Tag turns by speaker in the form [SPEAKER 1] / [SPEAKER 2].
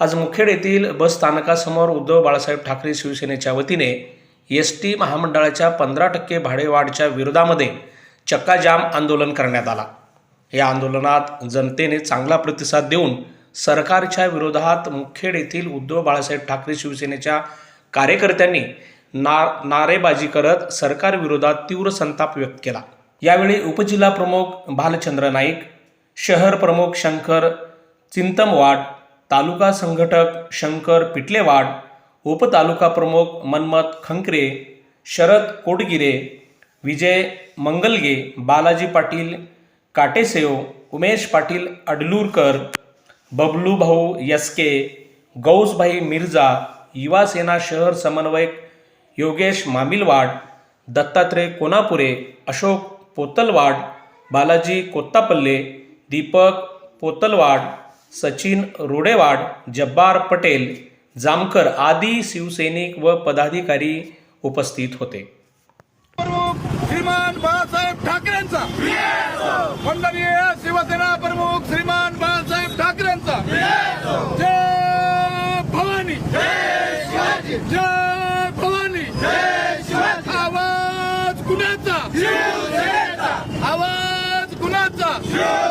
[SPEAKER 1] आज मुखेड येथील बस स्थानकासमोर उद्धव बाळासाहेब ठाकरे शिवसेनेच्या वतीने एस टी महामंडळाच्या पंधरा टक्के भाडेवाढच्या विरोधामध्ये चक्काजाम आंदोलन करण्यात आला. या आंदोलनात जनतेने चांगला प्रतिसाद देऊन सरकारच्या विरोधात मुखेड येथील उद्धव बाळासाहेब ठाकरे शिवसेनेच्या कार्यकर्त्यांनी ना नारेबाजी करत सरकारविरोधात तीव्र संताप व्यक्त केला. यावेळी उपजिल्हा प्रमुख भालचंद्र नाईक शहर प्रमुख शंकर चिंतमवाड तालुका संघटक शंकर पिटलेवाड उपतालुका प्रमुख मन्मथ खंकरे शरद कोटगिरे विजय मंगलगे बालाजी पाटील काटेसेव उमेश पाटील अडलूरकर बबलू भाऊ यसके गौसभाई मिर्झा युवासेना शहर समन्वयक योगेश मामिलवाड दत्तात्रय कोनापुरे अशोक पोतलवाड बालाजी कोत्तापल्ले दीपक पोतलवाड सचिन रुडेवाड जब्बार पटेल जामकर आदी शिवसैनिक व पदाधिकारी उपस्थित होते.
[SPEAKER 2] श्रीमान बाळासाहेब ठाकरेंचा. मंडळीय शिवसेना प्रमुख श्रीमान बाळासाहेब ठाकरेंचा. जय भवानी. जय भवानी. आवाज कुणाचा? आवाज कुणाचा?